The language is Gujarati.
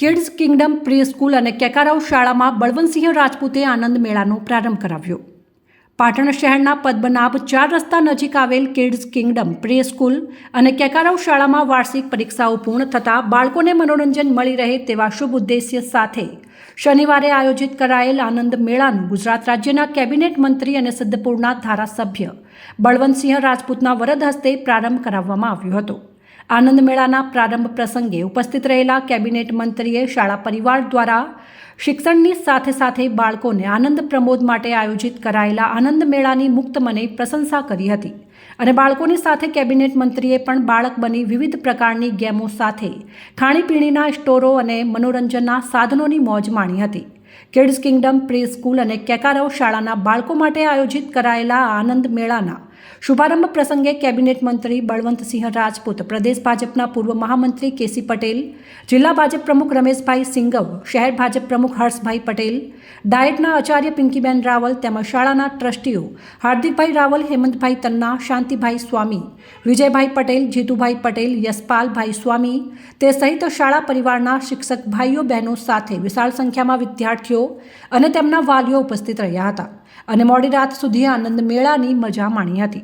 કિડ્સ કિંગડમ પ્રી સ્કૂલ અને કેકારાવ શાળામાં બળવંતસિંહ રાજપૂતે આનંદ મેળાનો પ્રારંભ કરાવ્યો. પાટણ શહેરના પદ્મનાભ ચાર રસ્તા નજીક આવેલ કિડ્સ કિંગડમ પ્રી સ્કૂલ અને કેકારાવ શાળામાં વાર્ષિક પરીક્ષાઓ પૂર્ણ થતાં બાળકોને મનોરંજન મળી રહે તેવા શુભ ઉદ્દેશ્ય સાથે શનિવારે આયોજિત કરાયેલ આનંદ મેળાનું ગુજરાત રાજ્યના કેબિનેટ મંત્રી અને સિદ્ધપુરના ધારાસભ્ય બળવંતસિંહ રાજપૂતના વરદ હસ્તે પ્રારંભ કરાવવામાં આવ્યો હતો. આનંદ મેળાના પ્રારંભ પ્રસંગે ઉપસ્થિત રહેલા કેબિનેટ મંત્રીએ શાળા પરિવાર દ્વારા શિક્ષણની સાથે સાથે બાળકોને આનંદ પ્રમોદ માટે આયોજિત કરાયેલા આનંદ મેળાની મુક્ત મને પ્રશંસા કરી હતી અને બાળકોની સાથે કેબિનેટ મંત્રીએ પણ બાળક બની વિવિધ પ્રકારની ગેમો સાથે ખાણીપીણીના સ્ટોરો અને મનોરંજનના સાધનોની મોજ માણી હતી. કિડ્સ કિંગડમ પ્રી સ્કૂલ અને કેકારવ શાળાના બાળકો માટે આયોજિત કરાયેલા આનંદ મેળાના શુભારંભ પ્રસંગે કેબિનેટ મંત્રી બળવંતસિંહ રાજપૂત, પ્રદેશ ભાજપના પૂર્વ મહામંત્રી કેસી પટેલ, જિલ્લા ભાજપ પ્રમુખ રમેશભાઈ સિંગવ શહેર ભાજપ પ્રમુખ હર્ષભાઈ પટેલ, ડાયટના આચાર્ય પિંકીબેન રાવલ તેમજ શાળાના ટ્રસ્ટીઓ હાર્દિકભાઈ રાવલ, હેમંતભાઈ તન્ના, શાંતિભાઈ સ્વામી, વિજયભાઈ પટેલ, જીતુભાઈ પટેલ, યશપાલભાઈ સ્વામી, તે સહિત શાળા પરિવારના શિક્ષક ભાઈઓ, બહેનો સાથે વિશાળ સંખ્યામાં વિદ્યાર્થીઓ અને તેમના વાલીઓ ઉપસ્થિત રહ્યા હતા. અને મોડી રાત સુધી આનંદ મેળાની મજા માણી હતી. മതി